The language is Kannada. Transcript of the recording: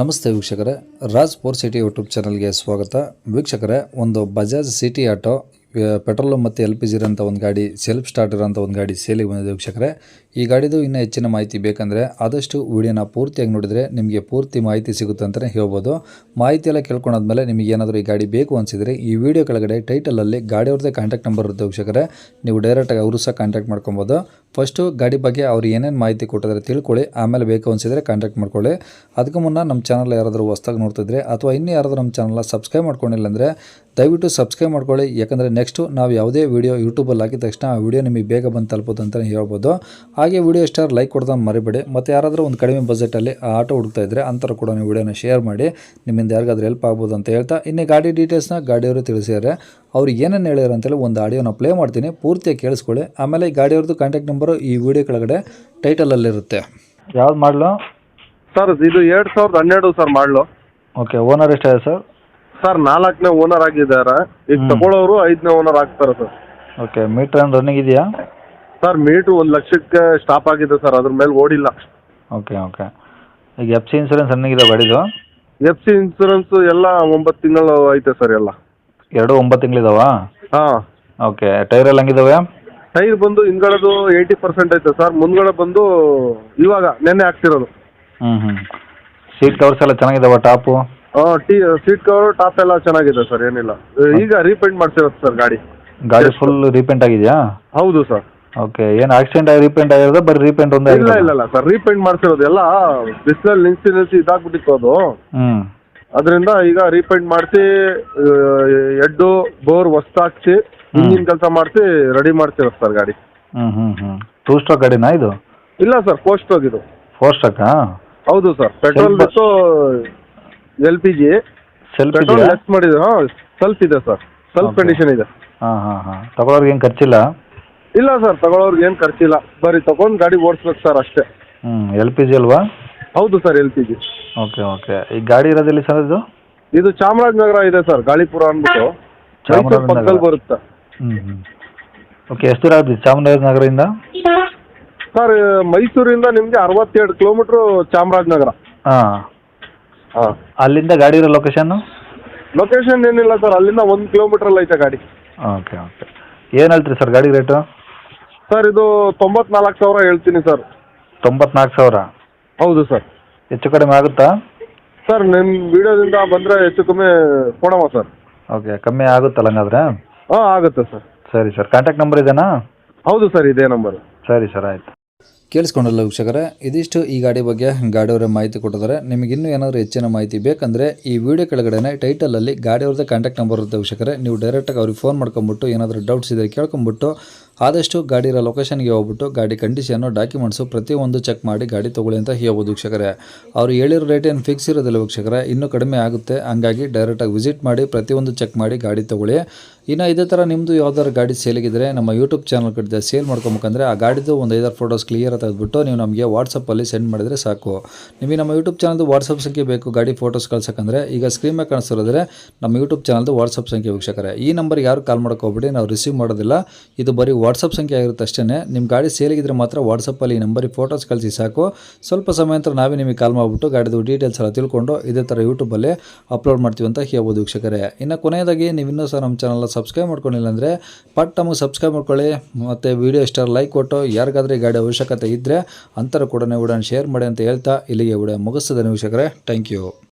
ನಮಸ್ತೆ ವೀಕ್ಷಕರೇ, ರಾಜ್ ಫೋರ್ ಸಿಟಿ ಯೂಟ್ಯೂಬ್ ಚಾನಲ್ಗೆ ಸ್ವಾಗತ. ವೀಕ್ಷಕರೇ, ಒಂದು ಬಜಾಜ್ ಸಿಟಿ ಆಟೋ, ಪೆಟ್ರೋಲ್ ಮತ್ತು ಎಲ್ ಪಿ ಜಿ ಇರೋಂಥ ಒಂದು ಗಾಡಿ ಸೆಲ್ಫ್ ಸ್ಟಾರ್ಟ್ ಇರೋಂಥ ಒಂದು ಗಾಡಿ ಸೇಲಿಗೆ ಬಂದಿದೆ ವೀಕ್ಷಕರೇ. ಈ ಗಾಡಿದು ಇನ್ನೂ ಹೆಚ್ಚಿನ ಮಾಹಿತಿ ಬೇಕಂದರೆ ಆದಷ್ಟು ವಿಡಿಯೋನ ಪೂರ್ತಿಯಾಗಿ ನೋಡಿದರೆ ನಿಮಗೆ ಪೂರ್ತಿ ಮಾಹಿತಿ ಸಿಗುತ್ತೆ ಅಂತಲೇ ಹೇಳ್ಬೋದು. ಮಾಹಿತಿ ಎಲ್ಲ ಕೇಳ್ಕೊಂಡಾದ್ಮೇಲೆ ನಿಮಗೆ ಏನಾದರೂ ಈ ಗಾಡಿ ಬೇಕು ಅನಿಸಿದರೆ ಈ ವಿಡಿಯೋ ಕೆಳಗಡೆ ಟೈಟಲಲ್ಲಿ ಗಾಡಿಯವ್ರದ್ದೇ ಕಾಂಟ್ಯಾಕ್ಟ್ ನಂಬರ್ ಇರುತ್ತೆ ನೀವು ಡೈರೆಕ್ಟಾಗಿ ಅವರು ಸಹ ಕಾಂಟ್ಯಾಕ್ಟ್ ಮಾಡ್ಕೊಬೋದು. ಫಸ್ಟು ಗಾಡಿ ಬಗ್ಗೆ ಅವ್ರು ಏನೇನು ಮಾಹಿತಿ ಕೊಟ್ಟಿದ್ರೆ ತಿಳ್ಕೊಳ್ಳಿ, ಆಮೇಲೆ ಬೇಕು ಅನಿಸಿದರೆ ಕಾಂಟ್ಯಾಕ್ಟ್ ಮಾಡ್ಕೊಳ್ಳಿ. ಅದಕ್ಕೂ ಮುನ್ನ ನಮ್ಮ ಚಾನಲ್ ಯಾರಾದರೂ ಹೊಸ್ದಾಗಿ ನೋಡ್ತಿದ್ರೆ ಅಥವಾ ಇನ್ನೂ ಯಾರಾದರೂ ನಮ್ಮ ಚಾನಲ್ನ ಸಬ್ಸ್ಕ್ರೈಬ್ ಮಾಡ್ಕೊಂಡಿಲ್ಲ ಅಂದರೆ ದಯವಿಟ್ಟು ಸಬ್ಸ್ಕ್ರೈಬ್ ಮಾಡ್ಕೊಳ್ಳಿ. ಯಾಕಂದರೆ ನೆಕ್ಸ್ಟು ನಾವು ಯಾವುದೇ ವೀಡಿಯೋ ಯೂಟ್ಯೂಬಲ್ಲಿ ಹಾಕಿದ ತಕ್ಷಣ ಆ ವಿಡಿಯೋ ನಿಮಗೆ ಬೇಗ ಬಂದು ತಲುಪೋದು ಅಂತಲೇ ಹೇಳ್ಬೋದು. ಹಾಗೆ ವಿಡಿಯೋ ಸ್ಟಾರ್ ಲೈಕ್ ಕೊಡ್ತಾ ಮರಿಬೇಡಿ. ಮತ್ತು ಯಾರಾದರೂ ಒಂದು ಕಡಿಮೆ ಬಜೆಟಲ್ಲಿ ಆ ಆಟೋ ಹುಡುಕ್ತಾ ಇದ್ದರೆ ಅಂಥರ ಕೂಡ ನೀವು ವಿಡಿಯೋನ ಶೇರ್ ಮಾಡಿ. ನಿಮ್ಮಿಂದ ಯಾರಿಗಾದ್ರೂ ಹೆಲ್ಪ್ ಆಗ್ಬೋದು ಅಂತ ಹೇಳ್ತಾ. ಇನ್ನೇ ಗಾಡಿ ಡೀಟೇಲ್ಸ್ನ ಗಾಡಿಯವರು ತಿಳಿಸಿದ್ದಾರೆ. ಅವ್ರು ಏನೇನು ಹೇಳಿದ್ರು ಅಂತೇಳಿ ಒಂದು ಆಡಿಯೋನ ಪ್ಲೇ ಮಾಡ್ತೀನಿ. ಪೂರ್ತಿಯಾಗಿ ಕೇಳಿಸ್ಕೊಳ್ಳಿ. ಆಮೇಲೆ ಈ ಗಾಡಿಯವ್ರದ್ದು ಕಾಂಟ್ಯಾಕ್ಟ್ ನಂಬರು ಈ ವಿಡಿಯೋ ಕೆಳಗಡೆ ಟೈಟಲಲ್ಲಿರುತ್ತೆ ಯಾವ್ದು ಮಾಡಲು? ಸರ್ ಇದು ಎರಡು ಸಾವಿರದ ಹನ್ನೆರಡು ಸರ್ ಮಾಡಲು. ಓಕೆ ಓನರ್ ಎಷ್ಟಾಯ್ತು ಸರ್ ಸರ್ ನಾಲ್ಕನೇ ಓನರ್ ಆಗಿದ್ದಾರೆ. ಈಗ. ತಗೊಳ್ಳೋರು ಐದನೇ ಓನರ್ ಆಗ್ತಾರೆ ಸರ್ ಓಕೆ ಮೀಟ್ರ್ ಏನು ರನ್ನಿಂಗ್ ಇದೆಯಾ? ಸರ್ ಮೀಟ್ರ್ ಒಂದು ಲಕ್ಷಕ್ಕೆ ಸ್ಟಾಪ್ ಆಗಿದೆ ಸರ್ ಅದ್ರ ಮೇಲೆ ಓಡಿಲ್ಲ. ಓಕೆ ಓಕೆ ಈಗ ಎಫ್ ಸಿ ಇನ್ಸೂರೆನ್ಸ್ ರನ್ನಿಂಗ್ ಇದೆ ಗಾಡಿದು? ಎಫ್ ಸಿ ಇನ್ಸೂರೆನ್ಸ್ ಎಲ್ಲ ಒಂಬತ್ತು ತಿಂಗಳು ಐತೆ ಸರ್ ಎಲ್ಲ. ಎರಡು ಒಂಬತ್ತು ತಿಂಗಳಿದಾವ ಹಾಂ. ಓಕೆ ಟೈರ್ ಎಲ್ಲ ಹಂಗಿದಾವೆ? ಟೈರ್ ಬಂದು ಹಿಂದ್ಗಡೆದು ಏಯ್ಟಿ ಪರ್ಸೆಂಟ್ ಐತೆ ಸರ್ ಮುಂದ್ಗಡೆ ಬಂದು ಇವಾಗ ನೆನ್ನೆ ಆಗ್ತಿರೋದು ಹ್ಞೂ ಹ್ಞೂ ಸೀಟ್ ಕವರ್ಸ್ ಎಲ್ಲ ಚೆನ್ನಾಗಿದಾವ ಟಾಪು ಹಾಂ ಟಿ ಸೀಟ್ ಕವರ್ ಟಾಪ್ ಎಲ್ಲ ಚೆನ್ನಾಗಿದೆ ಸರ್ ಏನಿಲ್ಲ. ಈಗ ರೀಪೇಂಟ್ ಮಾಡ್ತಿರೋದು ಸರ್ ಗಾಡಿ. ಗಾಡಿ ಫುಲ್ ರೀಪೇಂಟ್ ಆಗಿದೆಯಾ? ಹೌದು ಸರ್ ಓಕೆ ಏನು ಆಕ್ಸಿಡೆಂಟ್ ಆಗಿ ರೀಪೇಂಟ್ ಆಗಿರೋದು? ಬರೀ ರೀಪೇಂಟ್ ಒಂದೇ ಇಲ್ಲ ಇಲ್ಲ ಇಲ್ಲ ಸರ್ ರೀಪೇಂಟ್ ಮಾಡ್ಸಿರೋದು. ಎಲ್ಲ ಬಿಸಿಲಲ್ಲಿ ಇನ್ಸೂರೆನ್ಸ್ ಇದಾಗ್ಬಿಟ್ಟಿತ್ತು ಅದು. ಹ್ಞೂ ಅದರಿಂದ ಈಗ ರೀಪೇಂಟ್ ಮಾಡಿಸಿ ಎಡ್ಡು ಬೋರ್ ಹೊಸ್ತಾಕ್ಸಿ ಇಂಜಿನ್ ಕೆಲಸ ಮಾಡಿಸಿ ರೆಡಿ ಮಾಡ್ತಿರೋದು ಸರ್ ಗಾಡಿ. ಹ್ಞೂ ಹ್ಞೂ ಹ್ಞೂ ಟೂ ಸ್ಟ್ರೋಕ್ ಗಾಡಿನಾ ಇದು? ಇಲ್ಲ ಸರ್ ಫೋರ್ ಸ್ಟ್ರೋಕ್ ಇದು. ಫೋರ್ ಸ್ಟ್ರೋಕಾ ಹೌದು ಸರ್ ಪೆಟ್ರೋಲ್ ಬಿಟ್ಟು L P G self petrol less ಮಾಡಿದ್ರು. ಹಾಂ ಸ್ವಲ್ಪ ಇದೆ ಸರ್. ಸೆಲ್ಫ್ ಕಂಡೀಷನ್ ಇದೆ. ಹಾಂ ಹಾಂ ಹಾಂ. ತಗೊಳೋರ್ಗೆ ಏನು ಖರ್ಚಿಲ್ಲ? ಇಲ್ಲ ಸರ್ ತಗೊಳ್ಳೋರ್ಗೆ ಏನು ಖರ್ಚಿಲ್ಲ. ಬರೀ ತಗೊಂಡು ಗಾಡಿ ಓಡಿಸ್ಬೇಕು ಸರ್ ಅಷ್ಟೇ. ಹ್ಮ್ ಎಲ್ ಪಿ ಜಿ ಅಲ್ವಾ? ಹೌದು sir L P G okay okay. ಈ ಗಾಡಿ ಇರೋದಿಲ್ಲ ಸರ್ ಇದು? ಇದು ಚಾಮರಾಜನಗರ ಇದೆ ಸರ್ ಗಾಳಿಪುರ ಅಂದ್ಬಿಟ್ಟು. ಮೈಸೂರು ಚಾಮರಾಜನಗರ. ಪಕ್ಕದಲ್ಲಿ ಬರುತ್ತೆ. ಹ್ಞೂ ಹ್ಞೂ ಓಕೆ ಎಷ್ಟು ದೂರ ಆಗುತ್ತೆ ಚಾಮರಾಜನಗರದಿಂದ? ಸರ್ ಮೈಸೂರಿಂದ ನಿಮಗೆ ಅರವತ್ತೆರಡು ಕಿಲೋಮೀಟ್ರು ಚಾಮರಾಜನಗರ. ಹಾಂ. ಹಾಂ. ಅಲ್ಲಿಂದ ಗಾಡಿ ಇರೋ ಲೊಕೇಶನ್ನು ಲೊಕೇಶನ್ ಏನಿಲ್ಲ ಸರ್ ಅಲ್ಲಿಂದ ಒಂದು ಕಿಲೋಮೀಟ್ರಲ್ಲಿ ಐತೆ ಗಾಡಿ. Okay okay. ಏನು ಹೇಳ್ತೀರಿ ಸರ್ ಗಾಡಿ ರೇಟು? ಸರ್ ಇದು ತೊಂಬತ್ನಾಲ್ಕು ಸಾವಿರ ಹೇಳ್ತೀನಿ ಸರ್. ತೊಂಬತ್ನಾಲ್ಕು ಸಾವಿರ? ಹೌದು ಸರ್. ಹೆಚ್ಚು ಕಡಿಮೆ ಆಗುತ್ತಾ? ಸರ್ ನಿಮ್ಮ ವಿಡಿಯೋದಿಂದ ಬಂದರೆ ಹೆಚ್ಚು ಕಮ್ಮಿ ಕೊಡವ ಸರ್. ಓಕೆ ಕಮ್ಮಿ ಆಗುತ್ತಲ್ಲ ಹಂಗಾದ್ರೆ? ಹಾಂ ಆಗುತ್ತೆ ಸರ್. ಸರಿ ಸರ್ ಕಾಂಟ್ಯಾಕ್ಟ್ ನಂಬರ್ ಇದೆನಾ? ಹೌದು ಸರ್ ಇದೇ ನಂಬರ್ ಸರಿ ಸರ್ ಆಯಿತು. ಕೇಳಿಸ್ಕೊಂಡಲ್ಲ ವೀಕ್ಷಕರೇ ಇದಿಷ್ಟು ಈ ಗಾಡಿ ಬಗ್ಗೆ ಗಾಡಿಯವರ ಮಾಹಿತಿ ಕೊಟ್ಟಿದ್ದಾರೆ. ನಿಮಗೆ ಇನ್ನೂ ಏನಾದರೂ ಹೆಚ್ಚಿನ ಮಾಹಿತಿ ಬೇಕಂದರೆ ಈ ವಿಡಿಯೋ ಕೆಳಗಡೆ ಟೈಟಲಲ್ಲಿ ಗಾಡಿಯವ್ರದ್ದು ಕಾಂಟ್ಯಾಕ್ಟ್ ನಂಬರ್ ಇರುತ್ತೆ ವೀಕ್ಷಕರೇ. ನೀವು ಡೈರೆಕ್ಟಾಗಿ ಅವ್ರಿಗೆ ಫೋನ್ ಮಾಡ್ಕೊಂಬಿಟ್ಟು ಏನಾದರೂ ಡೌಟ್ಸ್ ಇದ್ದರೆ ಕೇಳ್ಕೊಂಬಿಟ್ಟು ಆದಷ್ಟು ಗಾಡಿ ಇರೋ ಲೊಕೇಶನ್ಗೆ ಹೋಗ್ಬಿಟ್ಟು ಗಾಡಿ ಕಂಡೀಷನ್ನು ಡಾಕ್ಯುಮೆಂಟ್ಸು ಪ್ರತಿಯೊಂದು ಚೆಕ್ ಮಾಡಿ ಗಾಡಿ ತೊಗೊಳ್ಳಿ ಅಂತ ಹೇಳ್ಬೋದು ವೀಕ್ಷಕರೇ. ಅವ್ರು ಹೇಳಿರೋ ರೇಟ್ ಏನು ಫಿಕ್ಸ್ ಇರೋದಿಲ್ಲ ವೀಕ್ಷಕರೇ. ಇನ್ನೂ ಕಡಿಮೆ ಆಗುತ್ತೆ. ಹಂಗಾಗಿ ಡೈರೆಕ್ಟಾಗಿ ವಿಸಿಟ್ ಮಾಡಿ ಪ್ರತಿಯೊಂದು ಚೆಕ್ ಮಾಡಿ ಗಾಡಿ ತೊಗೊಳ್ಳಿ. ಇನ್ನು ಇದೇ ಥರ ನಿಮ್ಮದು ಯಾವ್ದಾದ್ರು ಗಾಡಿ ಸೇಲಿಗಿದ್ರೆ ನಮ್ಮ ಯೂಟ್ಯೂಬ್ ಚಾನಲ್ ಕಡೆ ಸೇಲ್ ಮಾಡ್ಕೊಬೇಕಂದ್ರೆ ಆ ಗಾಡಿದು ಒಂದು ಐದಾರು ಫೋಟೋಸ್ ಕ್ಲಿಯರ್ ತೆಗೆದುಬಿಟ್ಟು ನೀವು ನಮಗೆ ವಾಟ್ಸಪ್ಪಲ್ಲಿ ಸೆಂಡ್ ಮಾಡಿದರೆ ಸಾಕು. ನಿಮಗೆ ನಮ್ಮ ಯೂಟ್ಯೂಬ್ ಚಾನಲ್ದು ವಾಟ್ಸಪ್ ಸಂಖ್ಯೆ ಬೇಕು, ಗಾಡಿ ಫೋಟೋಸ್ ಕಳ್ಸೋಕ್ಕಂದ್ರೆ, ಈಗ ಸ್ಕ್ರೀನ್ ಮೇಲೆ ಕಾಣಿಸ್ತಿರೋದ್ರೆ ನಮ್ಮ ಯೂಟ್ಯೂಬ್ ಚಾನಲ್ದು ವಾಟ್ಸಪ್ ಸಂಖ್ಯೆ ವೀಕ್ಷಕರೇ. ಈ ನಂಬರ್ಗೆ ಯಾರು ಕಾಲ್ ಮಾಡ್ಕೋಬೇಡಿ ನಾವು ರಿಸೀವ್ ಮಾಡೋದಿಲ್ಲ. ಇದು ಬರೀ ವಾಟ್ಸಪ್ ಸಂಖ್ಯೆ ಆಗಿರುತ್ತೆ ಅಷ್ಟೇ ನಿಮ್ಮ ಗಾಡಿ ಸೇಲಿಗಿದ್ರೆ ಮಾತ್ರ ವಾಟ್ಸಪ್ಪಲ್ಲಿ ಈ ನಂಬರಿಗೆ ಫೋಟೋಸ್ ಕಳಿಸಿ ಸಾಕು. ಸ್ವಲ್ಪ ಸಮಯ ನಂತರ ನಾವೇ ನಿಮಗೆ ಕಾಲ್ ಮಾಡಿಬಿಟ್ಟು ಗಾಡಿದು ಡೀಟೇಲ್ಸ್ ಎಲ್ಲ ತಿಳ್ಕೊಂಡು ಇದೇ ಥರ ಯೂಟ್ಯೂಬಲ್ಲಿ ಅಪ್ಲೋಡ್ ಮಾಡ್ತೀವಿ ಅಂತ ಹೇಳ್ಬೋದು ವೀಕ್ಷಕರೇ. ಇನ್ನು ಕೊನೆಯದಾಗಿ ನೀವು ಇನ್ನೂ ಸಹ ನಮ್ಮ ಚಾನಲ್ನ ಸಬ್ಸ್ಕ್ರೈಬ್ ಮಾಡ್ಕೊಂಡಿಲ್ಲ ಅಂದರೆ ಪಟ್ ನಮಗೆ ಸಬ್ಸ್ಕ್ರೈಬ್ ಮಾಡ್ಕೊಳ್ಳಿ. ಮತ್ತು ವೀಡಿಯೋ ಇಷ್ಟ ಲೈಕ್ ಕೊಟ್ಟು, ಯಾರಿಗಾದ್ರೆ ಈ ಗಾಡಿ ಅವಶ್ಯಕತೆ ಇದ್ದರೆ ಅಂತರ ಕೂಡ ವಿಡಿಯೋನ ಶೇರ್ ಮಾಡಿ ಅಂತ ಹೇಳ್ತಾ ಇಲ್ಲಿಗೆ ವಿಡಿಯೋ ಮುಗಿಸ್ತದೆ ವೀಕ್ಷಕರೇ. Thank you